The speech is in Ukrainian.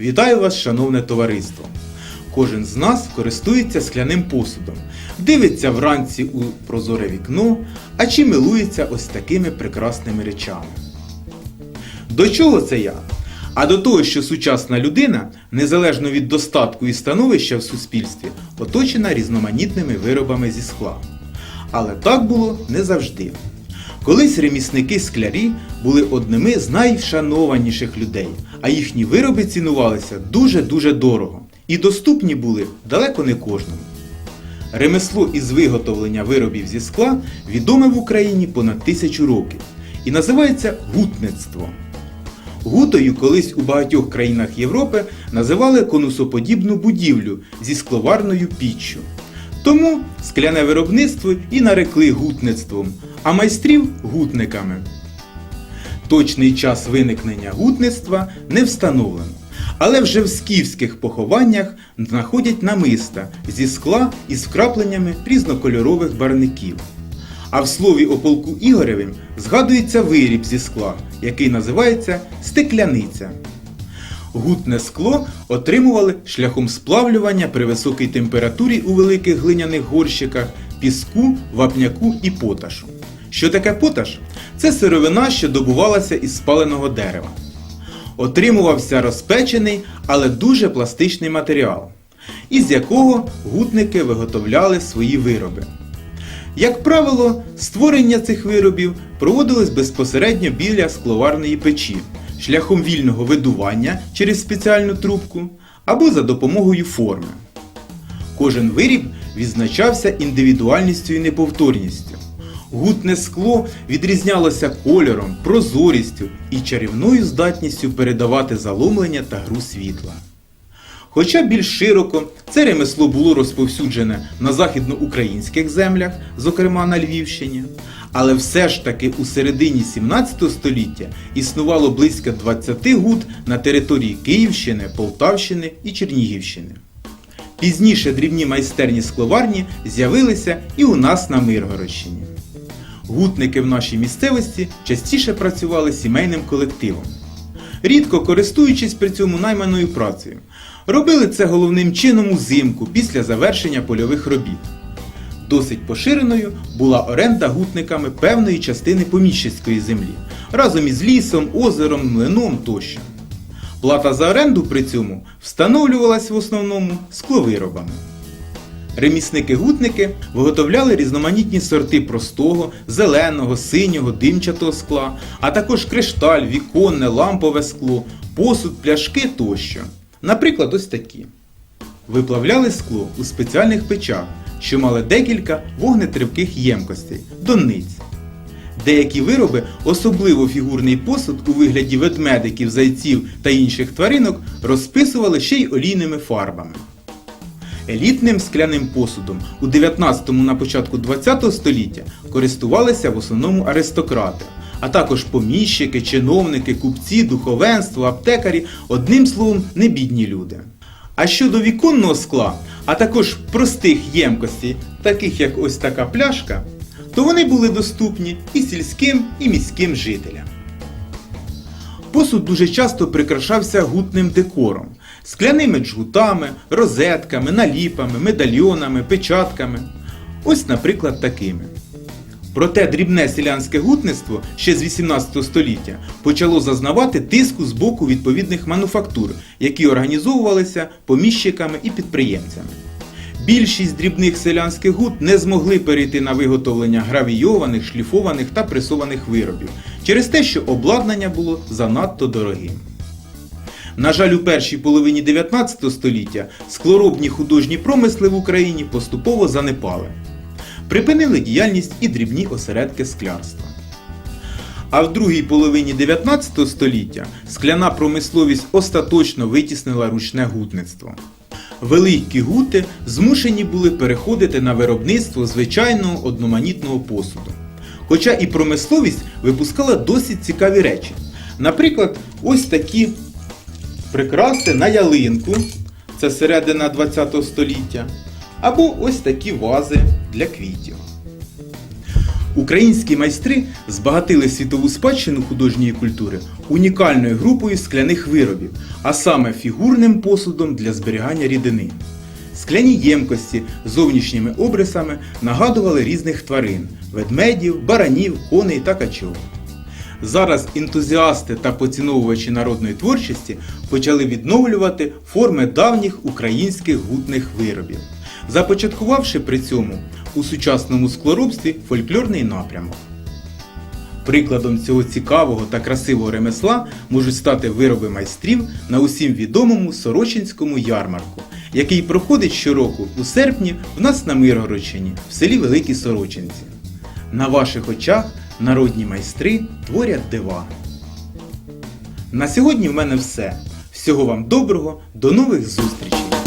Вітаю вас, шановне товариство! Кожен з нас користується скляним посудом, дивиться вранці у прозоре вікно, а чи милується ось такими прекрасними речами. До чого це я? А до того, що сучасна людина, незалежно від достатку і становища в суспільстві, оточена різноманітними виробами зі скла. Але так було не завжди. Колись ремісники-склярі були одними з найвшанованіших людей, а їхні вироби цінувалися дуже-дуже дорого і доступні були далеко не кожному. Ремесло із виготовлення виробів зі скла відоме в Україні понад тисячу років і називається гутництво. Гутою колись у багатьох країнах Європи називали конусоподібну будівлю зі скловарною піччю. Тому скляне виробництво і нарекли гутництвом, а майстрів гутниками. Точний час виникнення гутництва не встановлено, але вже в скіфських похованнях знаходять намиста зі скла із вкрапленнями різнокольорових барників. А в слові о полку Ігоревим згадується виріб зі скла, який називається стекляниця. Гутне скло отримували шляхом сплавлювання при високій температурі у великих глиняних горщиках, піску, вапняку і поташу. Що таке поташ? Це сировина, що добувалася із спаленого дерева. Отримувався розпечений, але дуже пластичний матеріал, із якого гутники виготовляли свої вироби. Як правило, створення цих виробів проводилось безпосередньо біля скловарної печі, шляхом вільного видування через спеціальну трубку або за допомогою форми. Кожен виріб відзначався індивідуальністю і неповторністю. Гутне скло відрізнялося кольором, прозорістю і чарівною здатністю передавати заломлення та гру світла. Хоча більш широко це ремесло було розповсюджене на західноукраїнських землях, зокрема на Львівщині, але все ж таки у середині 17 століття існувало близько 20 гут на території Київщини, Полтавщини і Чернігівщини. Пізніше дрібні майстерні скловарні з'явилися і у нас на Миргородщині. Гутники в нашій місцевості частіше працювали сімейним колективом, рідко користуючись при цьому найманою працею. Робили це головним чином узимку після завершення польових робіт. Досить поширеною була оренда гутниками певної частини поміщицької землі разом із лісом, озером, млином тощо. Плата за оренду при цьому встановлювалась в основному скловиробами. Ремісники-гутники виготовляли різноманітні сорти простого, зеленого, синього, димчатого скла, а також кришталь, віконне, лампове скло, посуд, пляшки тощо. Наприклад, ось такі. Виплавляли скло у спеціальних печах, що мали декілька вогнетривких ємкостей, донниць. Деякі вироби, особливо фігурний посуд у вигляді ведмедиків, зайців та інших тваринок, розписували ще й олійними фарбами. Елітним скляним посудом у 19-му на початку 20 століття користувалися в основному аристократи, а також поміщики, чиновники, купці, духовенство, аптекарі, одним словом, небідні люди. А щодо віконного скла, а також простих ємкостей, таких як ось така пляшка, то вони були доступні і сільським, і міським жителям. Посуд дуже часто прикрашався гутним декором, скляними джгутами, розетками, наліпами, медальйонами, печатками. Ось, наприклад, такими. Проте дрібне селянське гутництво ще з 18 століття почало зазнавати тиску з боку відповідних мануфактур, які організовувалися поміщиками і підприємцями. Більшість дрібних селянських гут не змогли перейти на виготовлення гравійованих, шліфованих та пресованих виробів через те, що обладнання було занадто дорогим. На жаль, у першій половині 19 століття склоробні художні промисли в Україні поступово занепали. Припинили діяльність і дрібні осередки склярства. А в другій половині 19 століття скляна промисловість остаточно витіснила ручне гутництво. Великі гути змушені були переходити на виробництво звичайного одноманітного посуду. Хоча і промисловість випускала досить цікаві речі. Наприклад, ось такі прикраси на ялинку, це середина 20 століття, або ось такі вази для квітів. Українські майстри збагатили світову спадщину художньої культури унікальною групою скляних виробів, а саме фігурним посудом для зберігання рідини. Скляні ємкості з зовнішніми обрисами нагадували різних тварин ведмедів, баранів, коней та качок. Зараз ентузіасти та поціновувачі народної творчості почали відновлювати форми давніх українських гутних виробів, започаткувавши при цьому у сучасному склоробстві фольклорний напрямок. Прикладом цього цікавого та красивого ремесла можуть стати вироби майстрів на усім відомому Сорочинському ярмарку, який проходить щороку у серпні в нас на Миргородщині, в селі Великі Сорочинці. На ваших очах народні майстри творять дива. На сьогодні в мене все. Всього вам доброго, до нових зустрічей!